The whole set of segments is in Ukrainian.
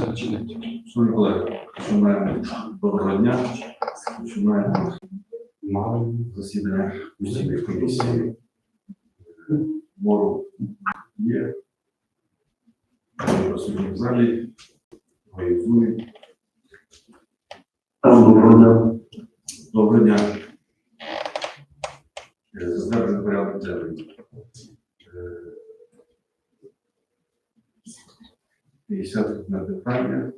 Так, чекайте. Шановні колеги, починаємо доброго дня. Починаємо засідання постійної комісії. Мору є. Ми в залі. Організуємо. Доброго дня. Доброго дня. Е, Затверджений порядок денний. Е, 50 на питання.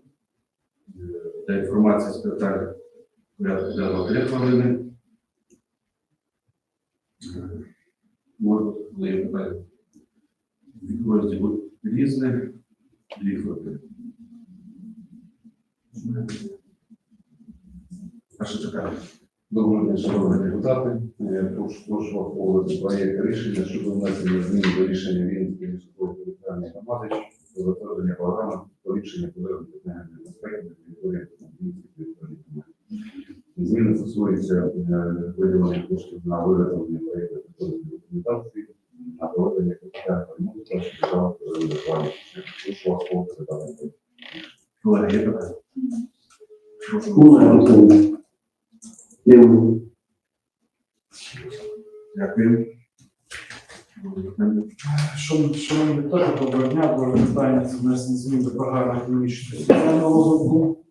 Е, Для інформації з питань порядку денного 3 хвилини. Е, коли є питання розділу різних, 2 хвилини. Перше питання. Доброго дня, шановні депутати. Я прошу, вас проєкт рішення щодо внесення змін до рішення Вінницької міської територіальної громади безпеки на території Вінницької територіальної громади. Зміни стосуються е, виділення коштів на виготовлення проєкту документації, на проведення капітального ремонту та державного плану. Прошу вас погодити даний проєкт. Колеги, є питання? Дякую. Шановні депутати, доброго дня. Друге питання це внесення змін до програми економічного соціального розвитку.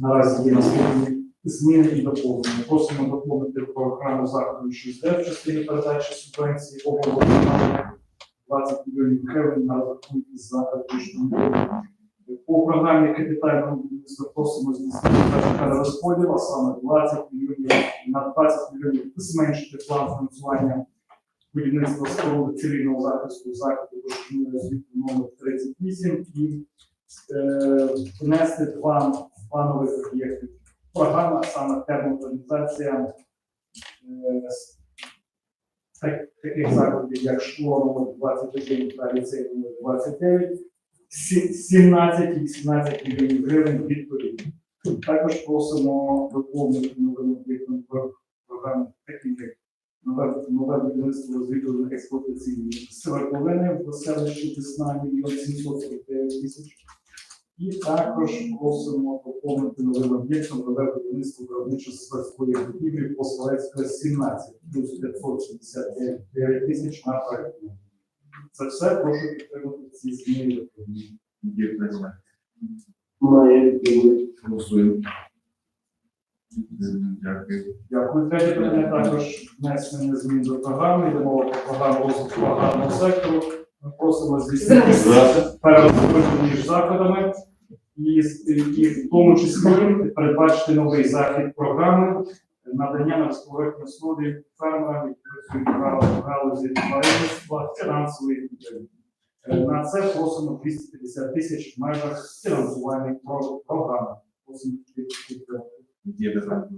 Наразі є наступні зміни і доповнення. Просимо доповнити програму заходу 6D в частині передачі субвенції обладнання 20 мільйонів гривень на рахунки за фактичну По програмі капітального будівництва просимо здійснити перерозподіл, а саме 20 мільйонів на 20 мільйонів зменшити план фінансування будівництва споруди цивільного захисту заходу освіти номер 38 і е, внести два планових об'єкти. Програма, саме термомодернізація е, таких заходів, як школа номер 21 та ліцей номер 29, 17 і 18 мільйонів гривень відповідно. Також просимо доповнити новим об'єктом про- програми, таким як нове, будівництво розвідувальних експлуатаційних свердловини в селищі Десна мільйон 749 тисяч. І також просимо доповнити новим об'єктом нове будівництво виробничо складської будівлі по Словецької 17 плюс 569 тисяч на проєкту. Це все прошу підтримати ці зміни. питання. Має відповідь. Голосуємо. Дякую. Дякую. Третє питання також внесення змін до програми. Йде мова про програму розвитку аграрного сектору. Ми просимо здійснити перерозподіл між заходами і, і в тому числі передбачити новий захід програми надання на безповоротній основі фермерам, які працюють в галузі тваринництва, фінансової підтримки. Е, На це просимо 250 тисяч в межах фінансування про- програми. Просимо підтримати. Є питання.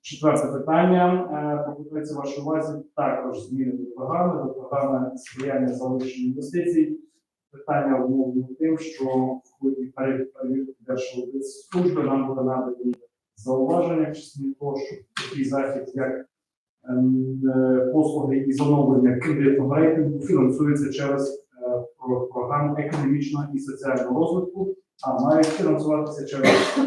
Четверте. питання. Е, Пропонується вашій увазі також зміни до програми, до програми сприяння залучення інвестицій. Питання обумовлено тим, що в ході пере- перевірки Держаудитслужби нам буде надані зауваження в частині того, що такий захід, як послуги із оновлення кредитного рейтингу фінансується через е, програму економічного і соціального розвитку, а має фінансуватися через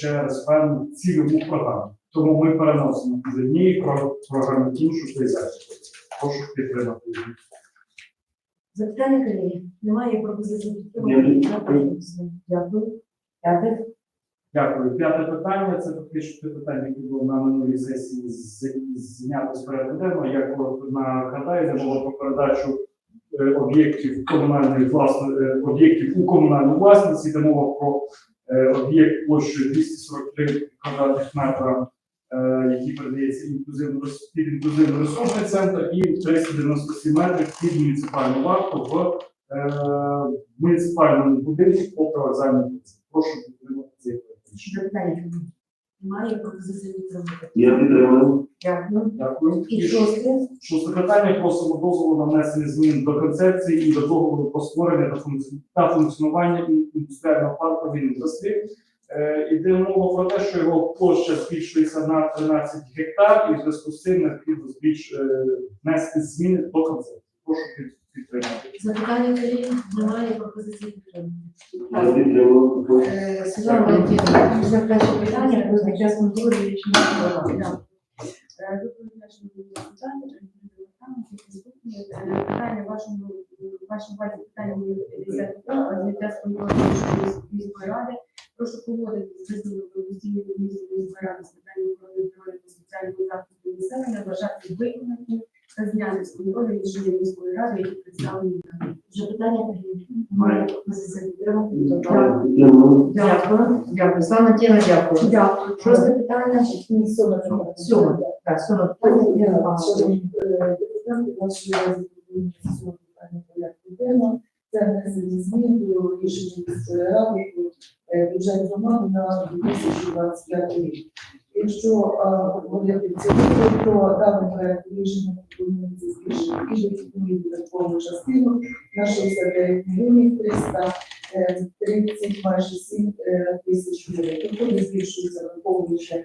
через певну цільову програму. Тому ми переносимо з однієї програми в іншу цей захід. Прошу підтримати. Запитання колеги. Немає пропозиції Ні. підтримати. Дякую. Дякую. П'яте питання це фактично те питання, яке було на минулій сесії знято з порядку денного. Я коротко нагадаю, де було про передачу е, об'єктів комунальної власної е, об'єктів у комунальну власність. Йде мова про е, об'єкт площею 243 квадратних метра, який передається інклюзивно під інклюзивний ресурсний центр, і 397 метрів під муніципальну варту в муніципальному будинку по привокзальній вулиці. Прошу підтримати Я підтримую. Дякую. Дякую. І шосте. Шосте питання просимо дозволу на внесення змін до концепції і до договору про створення та функці- функціонування індустріального парку в індустрії. Е, Іде мова про те, що його площа збільшується на 13 гектар, і в зв'язку з цим необхідно збільш е, внести зміни до концепції. Прошу під- підтримати. Запитання колеги? Немає пропозиції підтримую. Е, Світлана Валентинівна, перше питання з контролю рішення програми. Е, Доповідач на питання, Е, вашому, вашому базі питання 50 а зняття з контролю міської ради. Прошу погодити з висновком постійної комісії міської ради з питань охорони здоров'я та соціального захисту населення, вважати виконати та зняти з контролю рішення міської ради, які представлені на запитання. Дякую. Дякую. Слава Тіна, дякую. Дякую. Шосте питання. Ні, сьоме Так, сьоме питання. Денного. Це внесення змін до рішення міської ради е, бюджет громади на 2025 рік. Якщо а, говорити цілому, то даний проект рішення пропонується збільшити і дохідну видаткову частину на 69 мільйонів 300 е, 30, майже 7 е, тисяч гривень. Доходи збільшуються враховуючи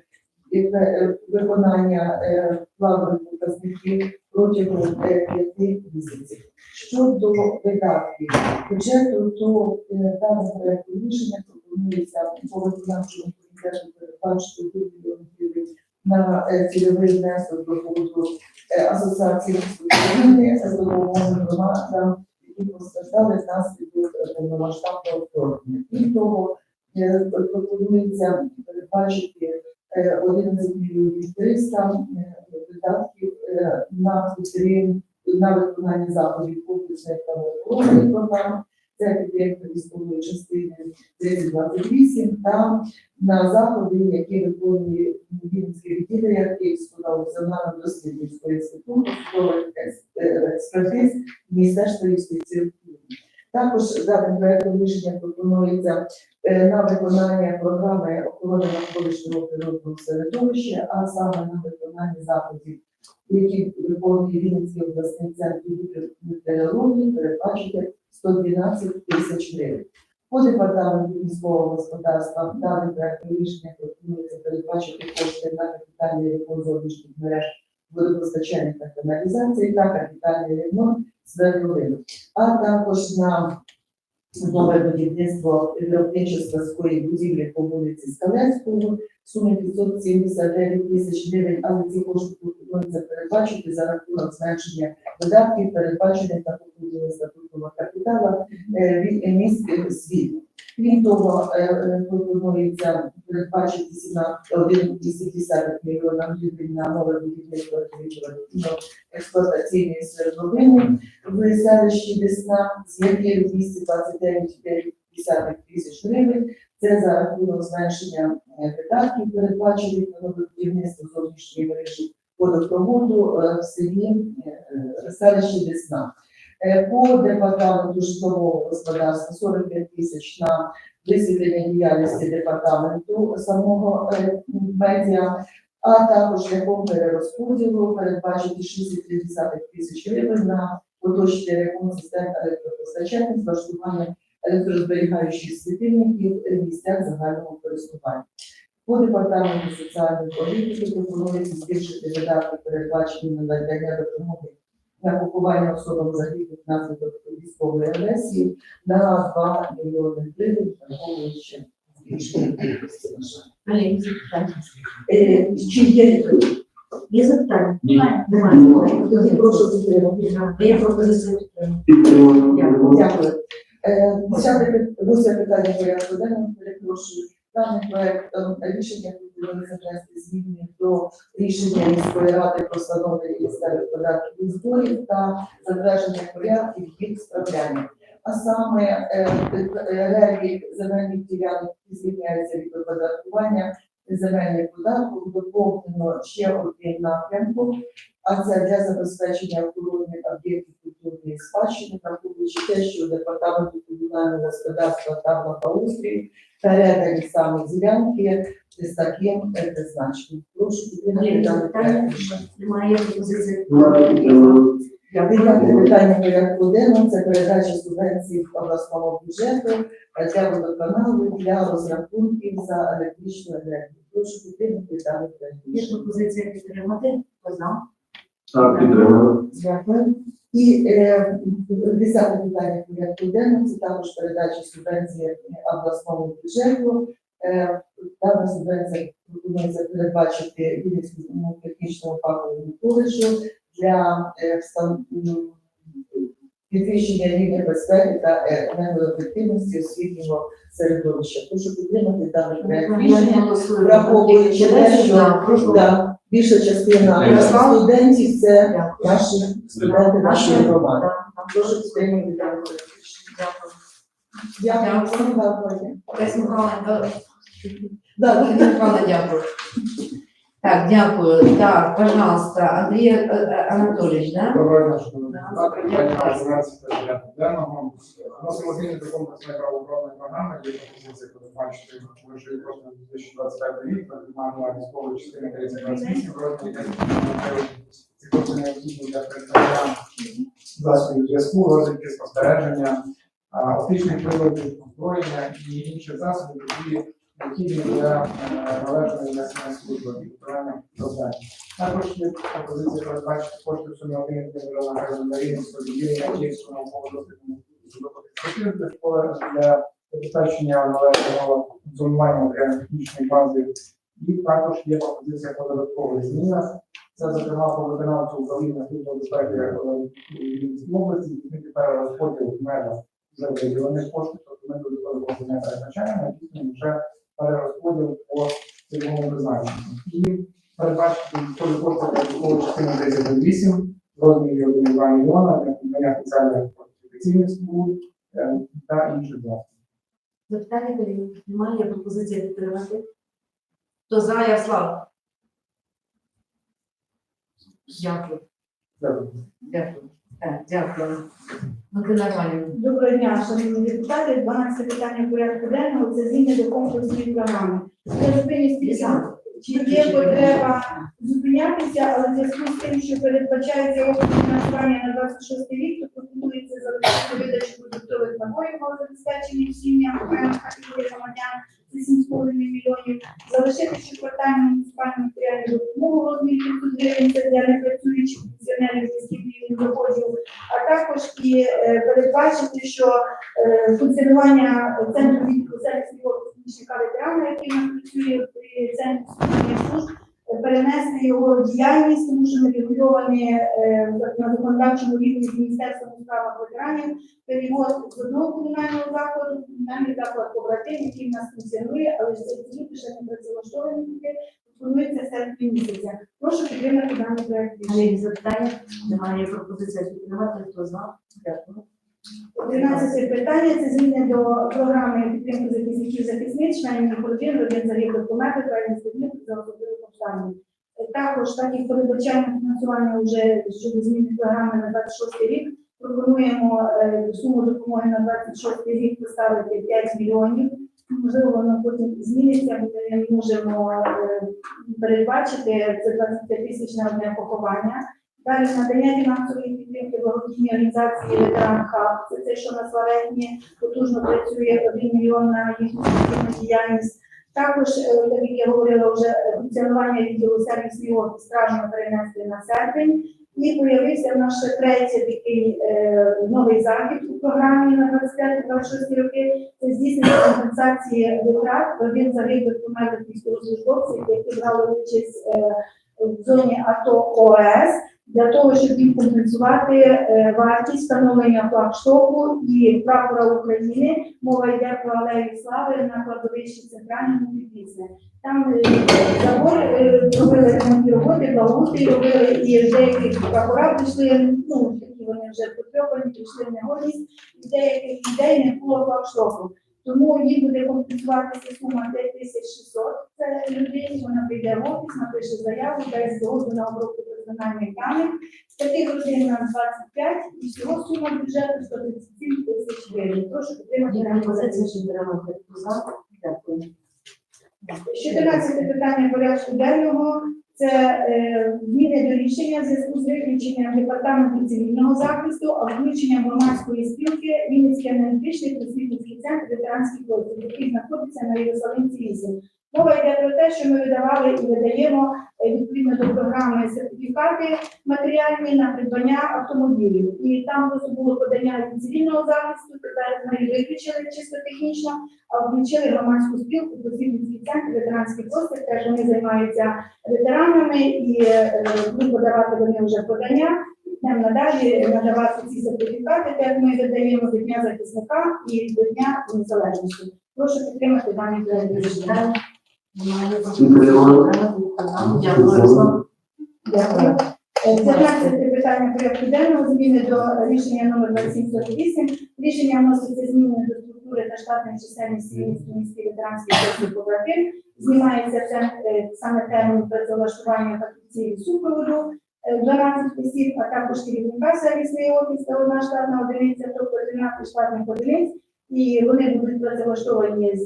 е, виконання е, планових показників протягом е, п'яти місяців. Щодо видатків бюджету, то е, даним проектом рішення пропонується по виконавчому передбачити 2 мільйони на е, цільовий внесок до фонду е, асоціації з допомогою громадам, які постраждали внаслідок е, повномасштабного вторгнення. Крім того, е, пропонується передбачити е, 11 мільйонів 300 е, видатків е, на підтримку на виконання заходів комплексної та програми, це підтримка військової частини 3028 та на заходи, які виконує Вінницьке відділення Київського національного дослідницького інституту е, експертиз Міністерства юстиції Також даним проектом рішення пропонується е, на виконання програми охорони навколишнього природного середовища, а саме на виконання заходів, які виконує Вінницький обласний центр метеорології, передбачити 112 тисяч гривень. По департаменту міського господарства даним проектом рішення пропонується передбачити кошти на капітальний ремонт зовнішніх мереж водопостачання та каналізації та капітальний ремонт свердловин, а також на нове будівництво виробничо-складської будівлі по вулиці Скалецького суми сумі 579 тисяч гривень, але ці кошти пропонується передбачити за рахунок зменшення видатків, передбачених та поповнення статутного капіталу е, від міст світу. Крім того, е, е, пропонується передбачити 1,7 мільйона гривень на нове будівництво експлуатаційної свердловини в селищі Десна, з яких 229,5 тисяч гривень. Це за рахунок зменшення е, видатків, передбачених на будівництво зовнішньої мережі водопроводу в селі селищі Десна. Е, По департаменту житлового господарства 45 тисяч на висвітлення діяльності департаменту самого е, медіа, а також шляхом перерозподілу передбачити 6,3 тисяч гривень на поточний ремонт систем електропостачання влаштування електрозберігаючих світильників в місцях загального користування. По департаменту соціальної політики пропонується збільшити видатки, передбачені на надання допомоги на купування особам загиблих внаслідок військової агресії на 2 мільйони гривень, враховуючи збільшення кількості. Е, Чи є Є запитання? Ні. Немає. Тоді прошу підтримати. Є пропозиція підтримати. Підтримую. Дякую. Е, Десяте пи- восьме питання порядку денного, перепрошую. Даний проект е, рішення пропонується внести зміни до рішення міської ради про встановлення місцевих податків і зборів та затвердження порядків їх справляння. А саме е, е, земельних ділянок, які звільняються від оподаткування земельних податків, доповнено ще один напрямку, а це для забезпечення охорони об'єктів культурної спадщини, враховуючи те, що департаменту комунального господарства та благоустрою передані саме ділянки з таким е, призначенням. Прошу підтримати. Немає пропозиція Я підтримати. питання порядку денного це передача субвенцій в обласному бюджету е, для водоканалу для розрахунків за електричну енергію. Прошу підтримати даний проект. Є пропозиція підтримати. За? Так, підтримую. Дякую. І е, десяте питання порядку денного це також передача субвенції обласному бюджету. Е, Дана субвенція пропонується передбачити Вінницькому технічному фаховому коледжу для е, встан- підвищення рівня безпеки та е, енергоефективності освітнього середовища. Прошу підтримати даний проект рішення. Враховуючи те, що прошу. да, більша частина студентів це наші студенти нашої громади. Дуже Прошу підтримати Дякую. Дякую. Дякую. Дякую. Дякую. Михайловна, дякую. Так, дякую. Так, пожалуйста, Андрій е, е, Анатолійович, да? Доброго дня, шановні Да, депутати. доброго дня. Питання 11 порядку денного. Вносимо зміни до комплексної правоохоронної програми, є пропозиція передбачити грошові кошти на 2025 рік, придбання військової частини 3028 в розмірі 10 мільйонів гривень. Ці кошти необхідні для придбання засобів зв'язку, розвідки, спостереження, оптичних приладів, озброєння і інших засобів, які необхідні для належної несення служби завдань. Також є пропозиція передбачити кошти в сумі 1 мільйона гривень на Рівненського відділення Київського науково-дослідного для школи для забезпечення належного функціонування матеріально-технічної бази. І також є пропозиція по додаткових змінах. Це, зокрема, по виконавцю управління служби безпеки області, тільки перерозподіл в межах вже виділених коштів, тобто ми додаткові кошти не передбачаємо, дійсно вже перерозподіл по цільовому призначенню. І передбачити кошти для військової частини 38 в розмірі 1,2 мільйона для придбання спеціальних фортифікаційних споруд е, та інших засобів. Запитання коли немає, пропозиція підтримати. Хто за, Ярослав? Дякую. Дякую. Дякую. Так, дякую. Ти нормально. Доброго дня, шановні депутати. 12 питання порядку денного це зміни до комплексної програми. Чи є потреба зупинятися, але в зв'язку з тим, що передбачається область фінансування на 26 рік, то пропонується залишити видачу продуктових набоїв забезпечення окремих категорій громадян це 7,5 мільйонів, залишити щоквартальну муніципальну матеріальну допомогу розмірі 500 гривень це для непрацюючих пенсіонерів зі східних доходів, а також і е, передбачити, що е, функціонування центру відділу сервісного технічника який нас працює при центрі служб, перенести його діяльність, тому що ми регульовані е, на законодавчому рівні з Міністерством у справах ветеранів, перевод з одного комунального закладу комунальний заклад побратим, який в нас функціонує, але ж ці ще не працевлаштовані люди, пропонується в серпні місяця. Прошу підтримати даний проект. Є запитання? Немає пропозиція підтримати. Хто за? Дякую. 13 питання це зміни до програми підтримки захисників захисниць, членів родин, родин загиблих померлих, воєнних змін за особливих обставин. Також, так як передбачаємо фінансування вже щодо зміни програми на 26 рік, пропонуємо е, суму допомоги на 26 рік поставити 5 мільйонів. Можливо, воно потім зміниться, ми не можемо е, передбачити це 25 тисяч на одне поховання. Далі надання фінансової підтримки благодійній організації ветеран Хаб. Це те, що на Славетні потужно працює 1 мільйон на їхню діяльність. Також, е, так як я говорила, вже е, функціонування відділу сервісний офіс стражно перенести на серпень. І появився наш третій такий е, новий захід у програмі на 25-26 роки. Це здійснення компенсації витрат родин загиблих померлих військовослужбовців, які брали участь е, в зоні АТО ОС для того, щоб їм компенсувати е, вартість встановлення флагштоку і прапора України. Мова йде про алею слави на кладовищі центральному підвісне. Там е, забор е, робили ремонтні роботи, благоустрій робили і деякі прапора прийшли, ну такі вони вже потрьопані, прийшли в негодність, і деяких людей не було флагштоку. Тому їй буде компенсуватися сума 5600. Це людині, вона прийде в офіс, напише заяву, дасть згоду на обробку персональних даних. Таких родин на 25 і всього сума бюджету 137 тисяч гривень. Прошу підтримати Є позицію. підтримати. Хто? Дякую. 14 питання порядку денного. Це е, зміни до рішення в зв'язку з виключенням департаменту цивільного захисту, а включенням громадської спілки Вінницький аналітичний просвітницький центр ветеранських розвитку, який знаходиться на Єрусалимці 8. Мова йде про те, що ми видавали і видаємо е, відповідно до програми сертифікати матеріальні на придбання автомобілів. І там просто було подання від цивільного захисту, тепер ми виключили чисто технічно, а включили громадську спілку просвітницький центр ветеранський простір. Теж вони займаються ветеранами і е, будуть подавати вони вже подання. Нам надалі надавати ці сертифікати, як ми видаємо до Дня захисника і до Дня незалежності. Прошу підтримати дані проект рішення. Дякую. Дякую. Е, 15 питання порядку денного зміни до рішення номер 2708. Рішення вноситься зміни до структури та штатної чисельності Вінницької міської ветеранської служби побратим. Знімається це саме термін працевлаштування фахівців супроводу. Е, 12 осіб, а також керівника сервісної офіс та одна штатна одиниця, тобто 13 штатних одиниць. І вони будуть працевлаштовані з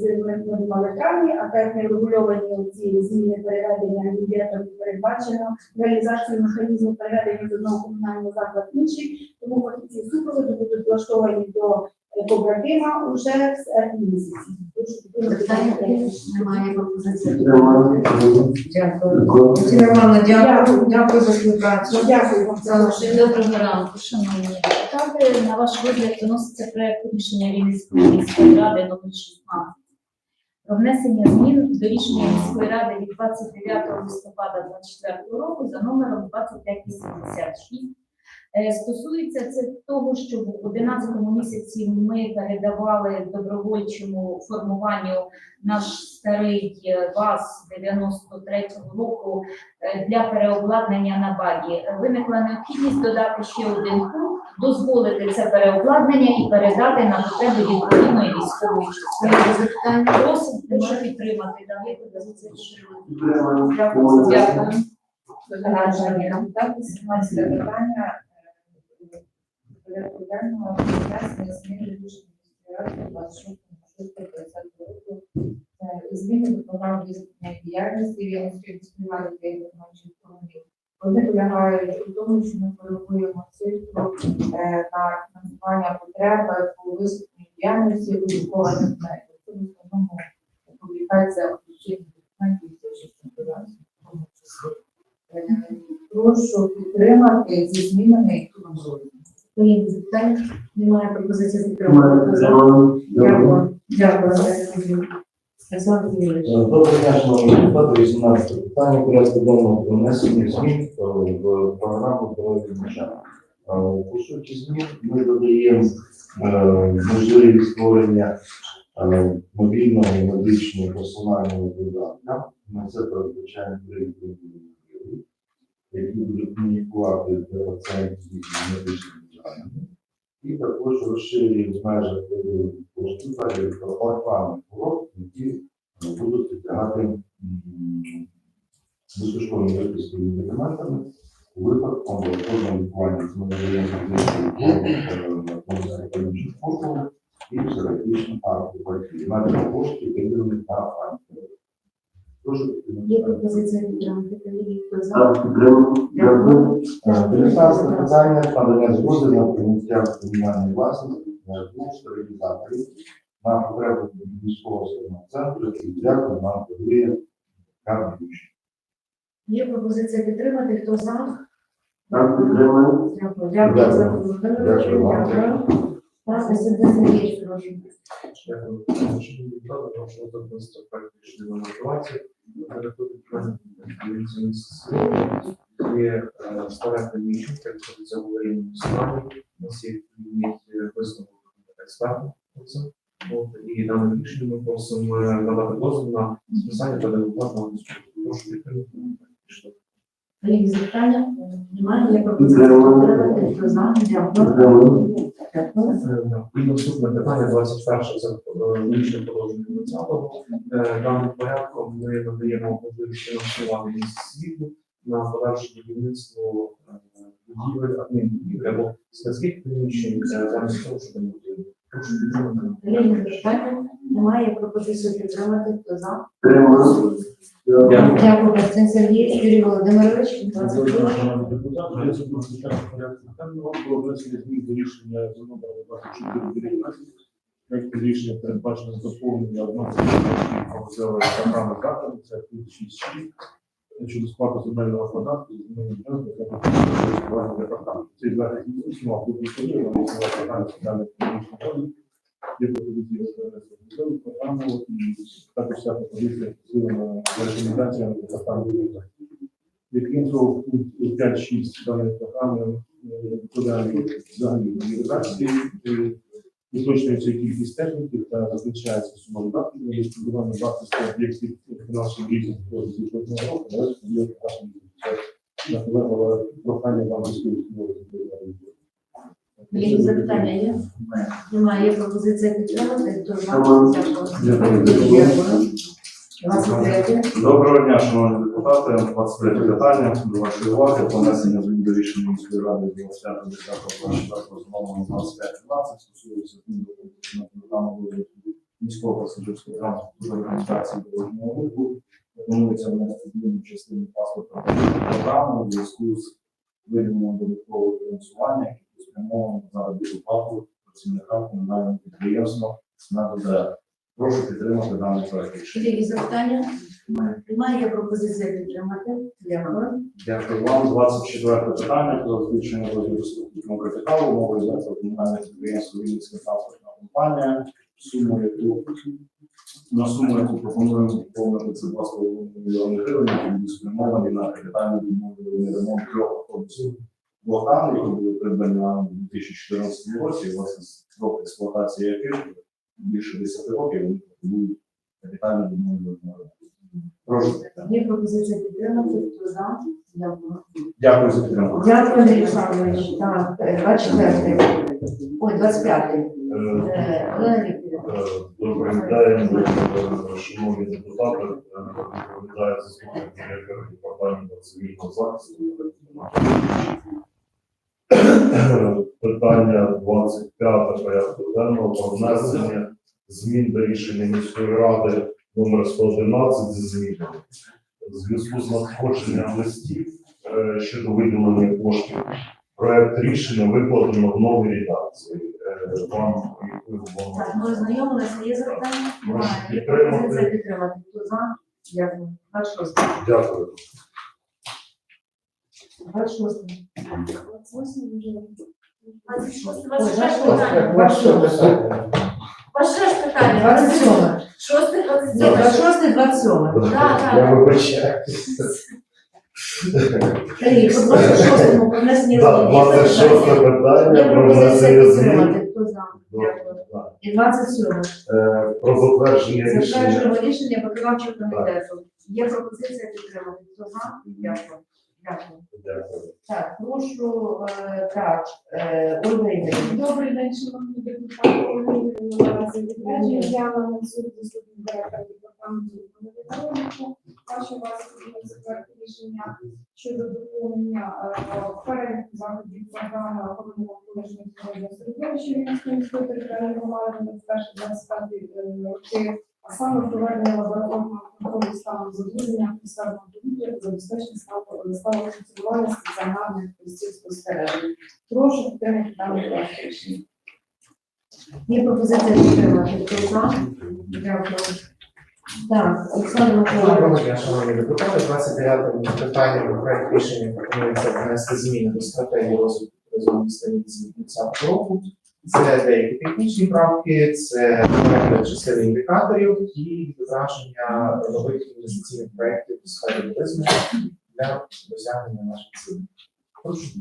травні, а так не регульовані ці зміни переведення бюджету передбачено реалізацію механізму переведення з одного комунального закладу в інший, тому фахівці супроводу будуть влаштовані до е, побратима уже в серпні місяці. Підтримати Питання. Немає пропозиції. Дякую. Дякую. Дякую за співпрацю. Дякую вам. Залишили. Доброго ранку, шановні депутати. На ваш розгляд виноситься проект рішення Рівненської міської ради номер 16 про внесення змін до рішення міської ради від 29 листопада 2024 року за номером 2586. Е, Стосується це того, що в 11 місяці ми передавали добровольчому формуванню наш старий е, ВАЗ 93-го року е, для переобладнання на багі. Виникла необхідність додати ще один пункт, дозволити це переобладнання і передати на потреби відповідної військової частини. Просимо прошу підтримати. Підтримую. Дякую. Дякую. Так, 18 питання е, порядку денного внесення зміни до рішення міської ради 26 року. Е, Зміни до програми візитної діяльності Вінницької міської ради та економічної формі. Вони полягають у тому, що ми коригуємо цифру е, на фінансування потреби по висвітленій діяльності військових медиків. Це в основному публікація офіційних документів що пов'язано в тому числі. Е, Прошу підтримати зі змінами Є запитання? Немає пропозиції Підтримую. Дякую. Дякую. Юрійович. Доброго дня, шановні депутати. 18 питання порядку денного про внесення змін е, в програму здоров'я міжа. По суті змін ми додаємо е, можливість створення е, мобільного медичного персонального додатка. Ми це передбачаємо три які будуть комунікувати з пацієнтів даними. І також розширюємо в межах коштів програмних урок, які е, будуть підлягати м, безкоштовній виписку медикаментами у випадку амбулаторного лікування з надаємо фізичних послуг і психологічних архів, навіть коштів виділених на фанки. Є пропозиція підтримати. Хто за? Дякую. Е, 19 питання надання згоди на прийняття комунальної власності на двох стерилізаторів на потребу військового спільного центру і дякую нам подає Карпович. Є пропозиція підтримати. Хто за? Так, підтримую. Дякую. Дякую за Дякую. Так, Василь Сергійович, прошу. Дякую. Шановні депутати, прошу записати проект рішення номер 20. Переходить до Є е, старе приміщення, яке знаходиться в аварійному стані. У нас є висновок. От, І дане рішення ми просимо е, надати дозвіл на списання та депутатного Прошу підтримати. Є запитання? Немає. Пропозиція підтримати. Хто за? Дякую. Дякую. І наступне питання 21 це е, рішення положення 20-го. Е, Даним порядком ми надаємо можливість фінансувати місць світу на подальше будівництво е, будівель, адмінбудівель або складських приміщень е, замість того, щоб не бути Запитання? Немає пропозиції підтримати. Хто за? Дякую. Дякую, Сергійович, Юрій Володимирович. 22. Шановні депутати, я запрошую перший порядок денного про внесення змін до рішення за номером 2419. Проект рішення передбачено доповнення одного програми це 6.6, щодо сплати земельного податку з користування департаменту. Цей захід не існував, тут не але існував питання соціальної економічної роди. Є пропозиція цю програму і також вся пропозиція посилена рекомендаціями департаменту. Крім того, в пункті 5.6 даної програми е, подалі взагалі редакції уточнюється кількість техніків та зазначається сума видатків на відшкодування вартості об'єктів лізингу до 2000 року, але є на наполегливе прохання вам Які запитання є? Немає. Є пропозиція підтримати. Дякую. Дякую. 23. Доброго дня, шановні депутати. 23 питання до вашої уваги. Змін до рішення міської ради від 25 24 з номером 2512 стосується пункту програми розвитку міського пасажирського транспорту за організації дорожнього руху. Планується внести зміни в частині паспорта програми у зв'язку з виділенням додаткового фінансування, яке спрямовано на заробітну плату працівникам комунального підприємства на ДЗР. Прошу підтримати даний проект. Які запитання? Немає. Є пропозиція підтримати. Дякую. Дякую вам. 24 питання про збільшення розміру статутного капіталу. Мова йдеться про комунальне підприємство Вінницька транспортна компанія. Суму, яку на суму, яку пропонуємо поповнити це 2,5 мільйони гривень, які будуть спрямовані на капітальний відновлюваний ремонт трьох автобусів блокади, які були придбані у 2014 році. І, власне, строк експлуатації яких більше 10 років вони потребують капітально відновлюваного ремонту. Прошу. Є пропозиція підтримати. Хто за? Дякую. Дякую за підтримку. Дякую, Андрій Олександрович. Так, е, 24. Ой, 25. Е, Олена Вікторівна. Добрий день, е, шановні депутати. Е, Відповідаю заступник директора департаменту цивільного захисту. Питання 25 порядку денного про внесення змін до рішення міської ради номер 111 зі змінами. У зв'язку з надходженням листів е, щодо виділення коштів проект рішення викладено в новій редакції. Е, Вам Так, ми ознайомилися. Є запитання? Прошу Немає. Є підтримати. пропозиція підтримати. Хто за? Дякую. 26. Дякую. 26. 26 Ой, ваше 26. питання. 26. Ваше ж питання. 27. Шосте, Ні, 27. 26, 27. Так, так. Я вибачаю. Сергій, по 26 про внесення Так, змін. Є 26 питання про пропозиція внесення змін підтримати. Хто за? Дякую. Так. І 27. Е, про затвердження рішення. Затверджуємо рішення виконавчого комітету. Є пропозиція підтримати. Хто за? Дякую. Дякую. Дякую. Так, прошу, е, так, е, Ольга Ігорівна. Добрий день, шановні депутати. Я на суд заступник директора департаменту економічного розвитку. Вас затвердити рішення щодо доповнення переліку заходів програми охорони навколишнього природного середовища Вінницької міської територіальної громади на 21-25 роки, а саме проведення лабораторного контролю стану забруднення атмосферного повітря, забезпечення ставу ставу функціонування стаціонарних постів спостережень. Прошу підтримати даний проект рішення. Є пропозиція підтримати. Дякую. Так, Олександр Миколаївич. Шановні депутати. 29 питання про проект рішення пропонується внести зміни до стратегії розвитку міста Вінниці 2020 року. Це деякі технічні правки, це частини індикаторів і відображення нових інвестиційних проєктів у сфері туризму для досягнення наших цілей. Прошу.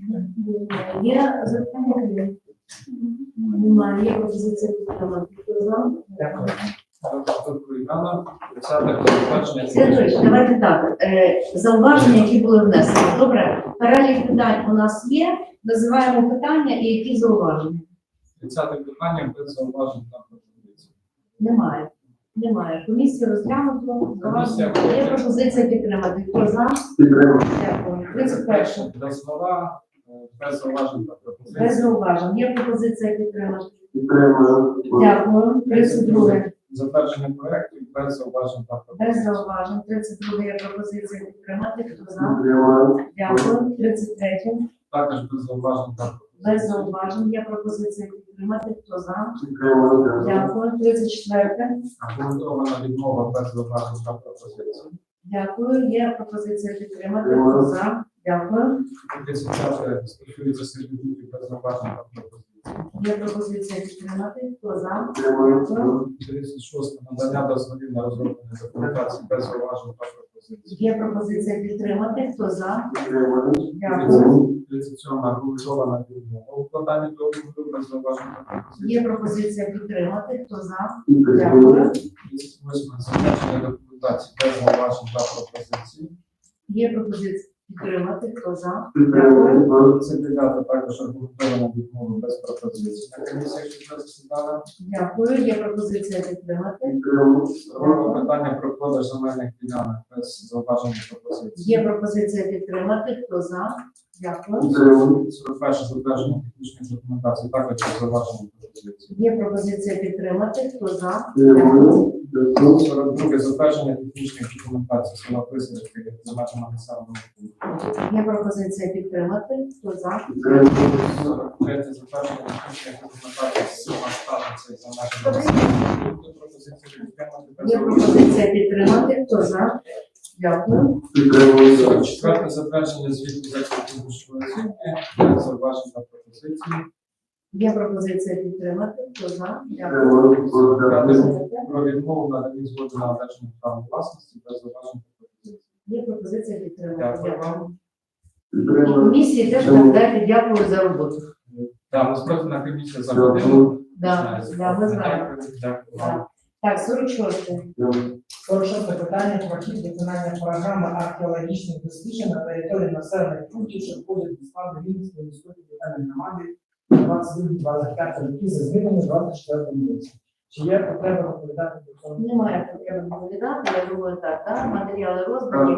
Є запитання? Немає. Є пропозиція підтримати. Дякую. Давайте так. Е, Зауваження, які були внесені. Добре, перелік питань у нас є. Називаємо питання і які зауваження. 30 питання без зауважень та пропозицій. Немає. Немає. Комісія розглянуто. Комісія Є пропозиція підтримати. Хто за? Підтримую. Дякую. 31. Дозвола, Без зауважень та пропозицій. Без зауважень. Є пропозиція підтримати. Підтримую. Дякую. 32. Затвердження проєктів без зауважень та пропозицій. Без зауважень. 32 є пропозиція підтримати. Хто за? Підтримую. Дякую. 33. Також без зауважень та пропозицій. Без зауважень. Є пропозиція підтримати. Хто за? Дякую. 34. Аргументована відмова без зауважень та пропозицій. Дякую. Є пропозиція підтримати. Хто за? Дякую. 35 стосується сервітутів без зауважень та пропозицій. Є пропозиція підтримати. Хто за? Дякую. 36 надання дозволів на розроблення документації без зауважень та пропозицій. Є пропозиція підтримати. Хто за? Дякую. 37 аргументована відмова укладання договору без зауважень. Є пропозиція підтримати. Хто за? Дякую. 38 затвердження документації без зауважень та пропозицій. Є пропозиція підтримати. Хто за? 39 також аргументована відмова без пропозицій. На комісії, що це засідала. Дякую. Є пропозиція підтримати. Підтримую. Питання про продаж земельних ділянок без зауважень пропозицій. Є пропозиція підтримати. Хто за? Дякую. Підтримую. 41 затвердження технічної документації також та пропозицій. Є пропозиція підтримати. Хто за? Дякую. 42 затвердження технічної документації села Присадки за межами населеного пункту. Є пропозиція підтримати. Хто за? 43 затвердження технічної документації села Ставиця за межами населеного пункту. Пропозиція підтримати Є пропозиція підтримати. Хто за? Дякую. 44 затвердження звіту за технічної оцінки та пропозицій. Є пропозиція підтримати. Хто за? Дякую. Про відмову надані згоди на одержання права власності та пропозицій. Є пропозиція підтримати. Дякую вам. Комісії теж надаєте дякую за роботу. Так, насправді на комісію за годину. Да, да, ми знаємо. Дякую, дякую вам. Так, 46. 46 питання про хід виконання програми археологічних досліджень на території населених пунктів, що входять до складу Вінницької міської територіальної громади 22-25 років за змінами 24 році. Чи є потреба розповідати про цьому? Немає потреби доповідати, я думаю, так, так, матеріали роздані.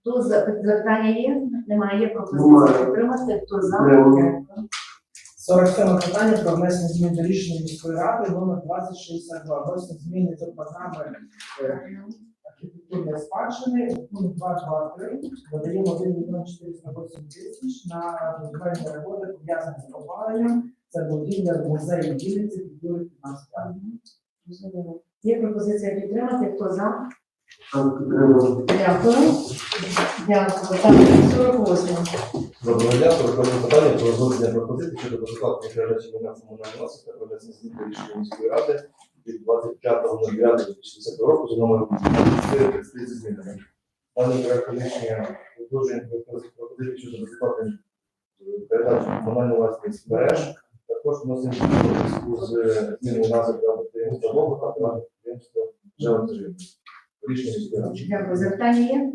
Хто за запитання є? Немає, є пропозиція підтримати. Хто за? Дякую. 47 питання про внесення змін до рішення міської ради номер 2062. Вносять зміни до програми е, спадщини, пункт 223, додаємо 1 мільйон 408 тисяч на будівельні роботи, пов'язані з опаленням, це будівля музею Вінниці культури 15 Зрозуміло. Є пропозиція підтримати. Хто за? Дякую. Дякую. Так, 48. Доброго дня, переходимо питання про розроблення пропозицій щодо безоплатної передачі майна комунальної власності та внесення рішення міської ради від 25.09.2010 року за номером 4 зі змінами. Даний проект рішення пропозиції щодо безоплатної передачі комунальної власності мереж. Також вносимо зв'язку з зміною назви для підприємства «Лого» та підприємства «Джеонтежин». Рішення. Дякую. Запитання є?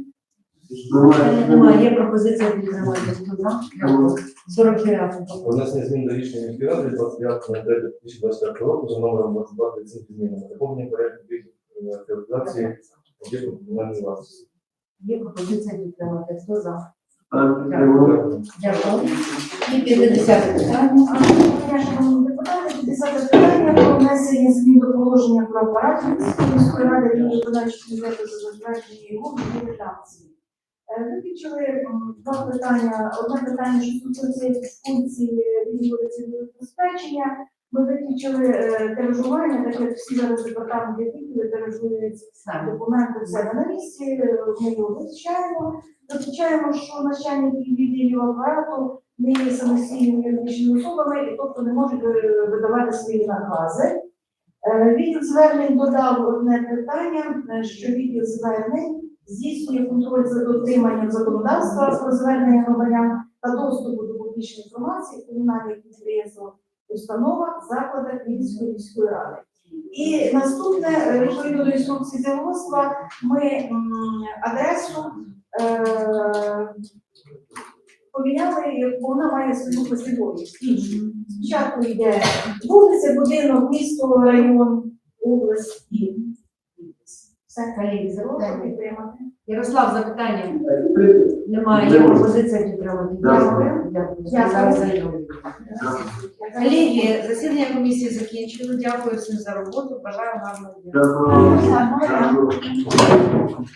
Немає. Немає. Є пропозиція. Хто за? Дякую. 49. Про внесення змін до рішення міської ради від 29.2024 року за номером 22 37 змінами. Доповнення порядку приватизації об'єкту комунальної власності. Є пропозиція підтримати. Хто за? Дякую. І 50 питання. Шановні депутати, 50 питання про внесення змін до положення про апарат міської ради і виконавчого бюджету за затвердження його. Е, Виключили два питання. Одне питання, що стосується функції відділу цивільного забезпечення. Ми виключили е, тиражування, так як всі зараз департаменти відділу тиражують документи в себе на місці, е, ми його визначаємо. Зазначаємо, що начальники відділів апарату не є самостійними юридичними особами, і тобто не можуть е, видавати свої накази. Е, Відділ звернень додав одне питання, е, що відділ звернень здійснює контроль за дотриманням законодавства про звернення громадян та доступу до публічної інформації комунальних підприємствах, установах, закладах Вінницької міської ради. І наступне, е, відповідно до інструкції діловодства, ми адресу е, поміняли, вона має свою послідовність. Спочатку йде вулиця, будинок, місто, район, область Все, колеги, за підтримати. Ярослав, запитання? Немає. Є пропозиція підтримати. Дякую. Дякую. Зайду. Колеги, засідання комісії закінчено. Дякую всім за роботу. Бажаю вам. Гарного дня. Дякую.